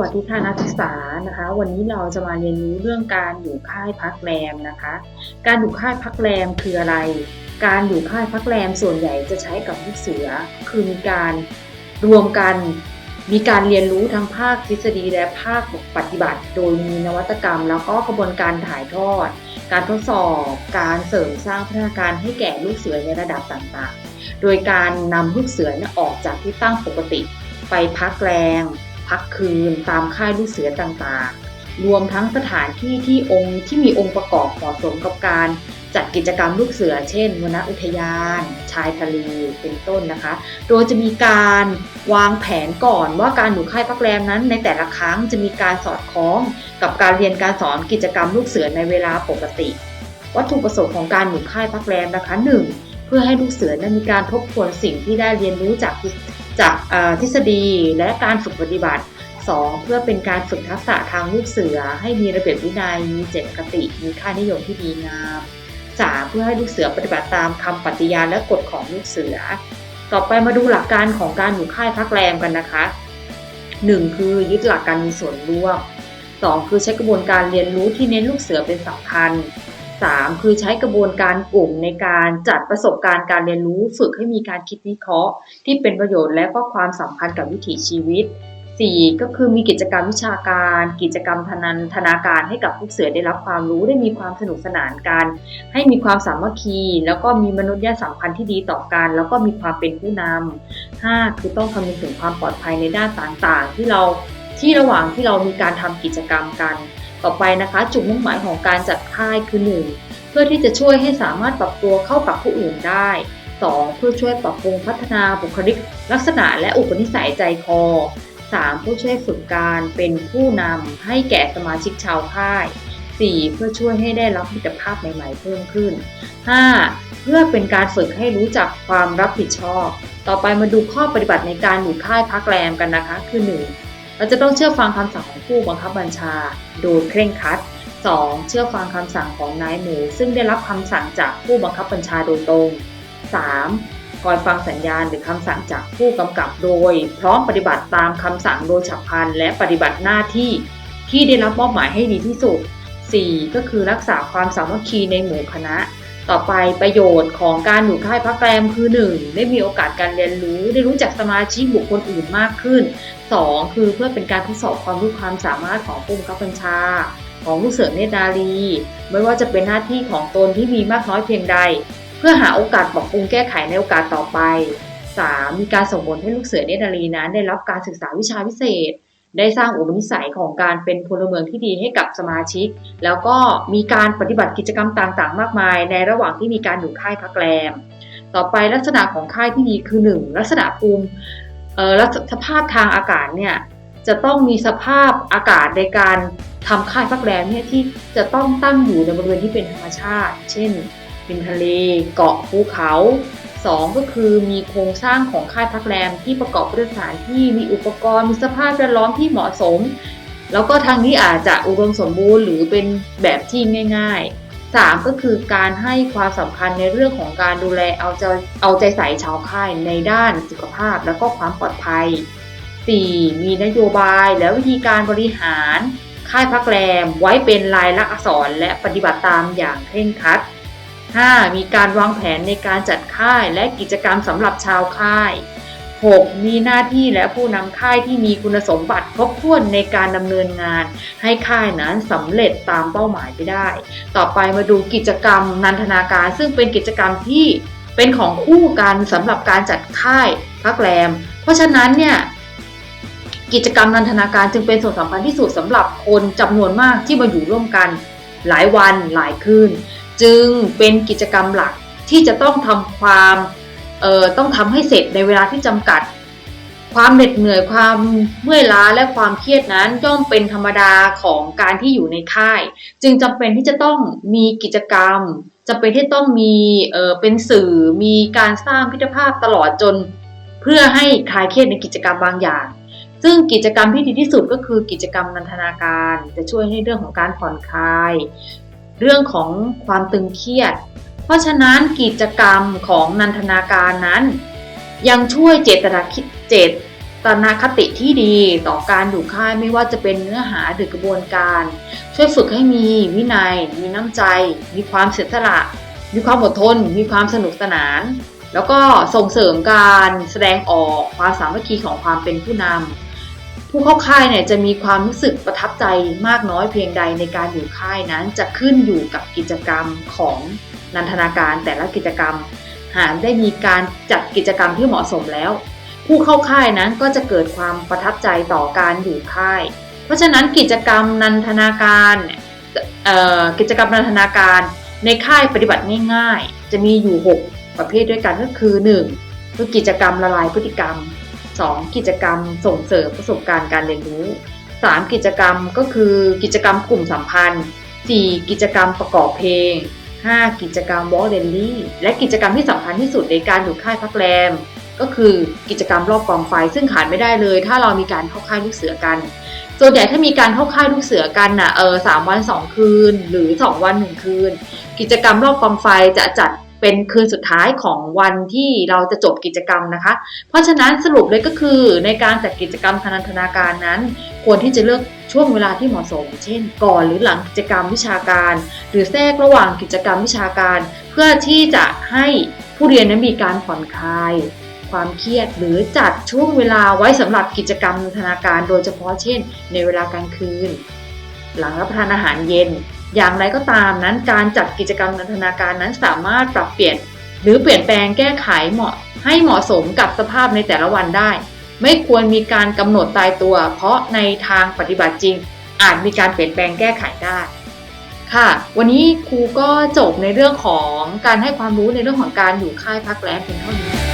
วัสดีค่ะนักศึกษานะคะ วันนี้เราจะมาเรียนรู้เรื่องการอยู่ค่ายพักแรมนะคะ การอยู่ค่ายพักแรมคืออะไร การอยู่ค่ายพักแรมส่วนใหญ่จะใช้กับลูกเสือ คือมีการรวมกันมีการเรียนรู้ทั้งภาคทฤษฎีและภาคปฏิบัติ โดยมีนวัตกรรม แล้วก็กระบวนการถ่ายทอด การทดสอบ การเสริมสร้างพัฒนาการให้แก่ลูกเสือในระดับต่างๆ โดยการนำลูกเสือออกจากที่ตั้งปกติ ไปพักแรง พักคืนตามค่ายลูกเสือต่างๆ รวมทั้งสถานที่ที่องค์ที่มีองค์ประกอบเหมาะสมกับการจัดกิจกรรมลูกเสือ เช่นวนอุทยาน ชายทะเล เป็นต้นนะคะ โดยจะมีการวางแผนก่อนว่าการอยู่ค่ายพักแรมนั้น ในแต่ละครั้งจะมีการสอดคล้องกับการเรียนการสอนกิจกรรมลูกเสือในเวลาปกติ วัตถุประสงค์ของการอยู่ค่ายพักแรมนะคะ 1. เพื่อให้ลูกเสือนั้นมีการทบทวนสิ่งที่ได้เรียนรู้จาก จากทฤษฎีและการฝึกปฏิบัติ 2. เพื่อเป็นการฝึกทักษะทางลูกเสือ ให้มีระเบียบวินัย มีเจตคติ มีค่านิยมที่ดีงาม 3. เพื่อให้ลูกเสือปฏิบัติตามคำปฏิญาณและกฎของลูกเสือ ต่อไปมาดูหลักการของการอยู่ค่ายพักแรมกันนะคะ 1. คือยึดหลักการมีส่วนร่วม 2. คือใช้กระบวนการเรียนรู้ที่เน้นลูกเสือเป็นสำคัญ 3. คือใช้กระบวนการกลุ่มในการจัดประสบการณ์การเรียนรู้ ฝึกให้มีการคิดวิเคราะห์ ที่เป็นประโยชน์และก็ความสัมพันธ์กับวิถีชีวิต 4. ก็คือมีกิจกรรมวิชาการ กิจกรรมทนันทนาการให้กับผู้เสือได้รับความรู้ได้มีความสนุกสนานกัน ให้มีความสามัคคี แล้วก็มีมนุษยสัมพันธ์ที่ดีต่อกัน แล้วก็มีความเป็นผู้นำ 5. คือต้องคำนึงถึงความปลอดภัยในด้านต่างๆ ที่เราที่ระหว่างที่เรามีการทำกิจกรรมกัน ต่อไปนะคะ จุดมุ่งหมายของการจัดค่ายคือ 1. เพื่อที่จะช่วยให้สามารถปรับตัวเข้ากับผู้อื่นได้ 2. เพื่อช่วยปรับปรุงพัฒนาบุคลิก ลักษณะและอุปนิสัยใจคอ 3. เพื่อช่วยฝึกการเป็นผู้นำให้แก่สมาชิกชาวค่าย 4. เพื่อช่วยให้ได้รับมิตรภาพใหม่ๆเพิ่มขึ้น 5. เพื่อเป็นการฝึกให้รู้จักความรับผิดชอบ ต่อไปมาดูข้อปฏิบัติในการอยู่ค่ายพักแรมกันนะคะ คือ 1. เราจะต้องเชื่อฟังคำสั่งของผู้บังคับบัญชา โดยเคร่งครัด 2. เชื่อฟังคำสั่งของนายหมูซึ่งได้รับคำสั่งจากผู้บังคับบัญชาโดยตรง 3. คอยฟังสัญญาณหรือคำสั่งจากผู้กำกับโดย พร้อมปฏิบัติตามคำสั่งโดยฉับพลันและปฏิบัติหน้าที่ ที่ได้รับมอบหมายให้ดีที่สุด 4. ก็คือรักษาความสามัคคีในหมู่คณะ ต่อไปประโยชน์ของการอยู่ค่ายพักแรมคือ 1. ได้มีโอกาสการเรียนรู้ ได้รู้จักสมาชิกบุคคลอื่นมากขึ้น 2. คือเพื่อเป็นการทดสอบความรู้ความสามารถของผู้บังคับบัญชา ของลูกเสือเนตรนารี ไม่ว่าจะเป็นหน้าที่ของตนที่มีมากน้อยเพียงใด เพื่อหาโอกาสปรับปรุงแก้ไขในโอกาสต่อไป 3. มีการส่งผลให้ลูกเสือเนตรนารีนั้นได้รับการศึกษาวิชาพิเศษ ได้สร้างอุปนิสัยของการเป็นพลเมืองที่ดีให้กับสมาชิก แล้วก็มีการปฏิบัติกิจกรรมต่างๆ มากมาย ในระหว่างที่มีการอยู่ค่ายพักแรม ต่อไปลักษณะของค่ายที่ดีคือ 1. ลักษณะภูมิเอ่อสภาพทางอากาศเนี่ยจะต้องมีสภาพอากาศในการทำค่ายพักแรมเนี่ยที่จะต้องตั้งอยู่ในบริเวณที่เป็นธรรมชาติ เช่นริมทะเล เกาะภูเขา 2 ก็คือมีโครงสร้างของค่ายพักแรมที่ประกอบด้วยสถานที่มีอุปกรณ์มีสภาพแวดล้อมที่เหมาะสม แล้วก็ทางนี้อาจจะอุดมสมบูรณ์หรือเป็นแบบที่ง่าย ๆ 3 ก็คือการให้ความสำคัญในเรื่องของการดูแลเอาใจเอาใจใส่ชาวค่ายในด้านสุขภาพและก็ความปลอดภัย 4. มีนโยบายและวิธีการบริหาร ค่ายพักแรมไว้เป็นลายลักษณ์อักษรและปฏิบัติตามอย่างเคร่งครัด 5. มีการวางแผนในการจัดค่ายและกิจกรรมสำหรับชาวค่าย 6. มีหน้าที่และผู้นำค่ายที่มีคุณสมบัติครบถ้วนในการดำเนินงาน ให้ค่ายนั้นสำเร็จตามเป้าหมายไปได้ ต่อไปมาดูกิจกรรมนันทนาการ ซึ่งเป็นกิจกรรมที่เป็นของคู่กันสำหรับการจัดค่ายพักแรม เพราะฉะนั้นเนี่ยกิจกรรมนันทนาการจึงเป็นส่วนสำคัญที่สุดสำหรับคนจำนวนมากที่มาอยู่ร่วมกัน หลายวันหลายคืน จึงเป็นกิจกรรมหลักที่จะต้องทำความต้องทำให้เสร็จในเวลาที่จำกัด ความเหน็ดเหนื่อยความเมื่อยล้าและความเครียดนั้นย่อมเป็นธรรมดาของการที่อยู่ในค่าย จึงจำเป็นที่จะต้องมีกิจกรรมจำเป็นที่ต้องมีเออเป็นสื่อมีการสร้างพิพิธภาพตลอดจน เพื่อให้คลายเครียดในกิจกรรมบางอย่าง ซึ่งกิจกรรมที่ดีที่สุดก็คือกิจกรรมนันทนาการ จะช่วยให้เรื่องของการผ่อนคลาย เรื่องของความตึงเครียด เพราะฉะนั้นกิจกรรมของนันทนาการนั้น ยังช่วยเจตนาคิดเจตตระคติที่ดีต่อการอยู่ค่ายไม่ว่าจะเป็นเนื้อหาหรือกระบวนการ ช่วยฝึกให้มีวินัย มีน้ำใจ มีความเสียสละ มีความอดทน มีความสนุกสนาน แล้วก็ส่งเสริมการแสดงออกความสามัคคีของความเป็นผู้นำ ผู้เข้าค่ายเนี่ยจะมีความรู้สึกประทับใจมากน้อยเพียงใดในการอยู่ค่ายนั้น จะขึ้นอยู่กับกิจกรรมของนันทนาการแต่ละกิจกรรม หากได้มีการจัดกิจกรรมที่เหมาะสมแล้ว ผู้เข้าค่ายนั้นก็จะเกิดความประทับใจต่อการอยู่ค่าย เพราะฉะนั้นกิจกรรมนันทนาการกิจกรรมนันทนาการในค่ายปฏิบัติง่าย ๆ จะมีอยู่ 6 ประเภทด้วยกันก็คือ 1. คือกิจกรรมละลายพฤติกรรม 2. กิจกรรมส่งเสริมประสบการณ์การเรียนรู้ 3. กิจกรรมก็คือกิจกรรมกลุ่มสัมพันธ์ 4. กิจกรรมประกอบเพลง 5. กิจกรรมวอลเลนลี่และกิจกรรมที่สำคัญที่สุดในการอยู่ค่ายพักแรม ก็คือกิจกรรมรอบกองไฟซึ่งขาดไม่ได้เลย ถ้าเรามีการเข้าค่ายลูกเสือกันส่วนใหญ่ถ้ามีการเข้าค่ายลูกเสือกันน่ะเออสามวันสองคืน หรือสองวันหนึ่งคืน กิจกรรมรอบกองไฟจะจัด เป็นคืนสุดท้ายของวันที่เราจะจบกิจกรรมนะคะ เพราะฉะนั้นสรุปเลยก็คือในการจัดกิจกรรมธนันทนาการนั้น ควรที่จะเลือกช่วงเวลาที่เหมาะสม เช่น ก่อนหรือหลังกิจกรรมวิชาการ หรือแทรกระหว่างกิจกรรมวิชาการ เพื่อที่จะให้ผู้เรียนนั้นมีการผ่อนคลายความเครียดหรือจัดช่วงเวลาไว้สำหรับกิจกรรมนันทนาการ โดยเฉพาะเช่น ในเวลากลางคืน หลังรับประทานอาหารเย็น อย่างไรก็ตามนั้นการจัดกิจกรรมนันทนาการนั้นสามารถปรับเปลี่ยน หรือเปลี่ยนแปลงแก้ไขเหมาะให้เหมาะสมกับสภาพในแต่ละวันได้ ไม่ควรมีการกำหนดตายตัว เพราะในทางปฏิบัติจริง อาจมีการเปลี่ยนแปลงแก้ไขได้ค่ะ วันนี้ครูก็จบในเรื่องของการให้ความรู้ในเรื่องของการอยู่ค่ายพักแรมเพียงเท่านี้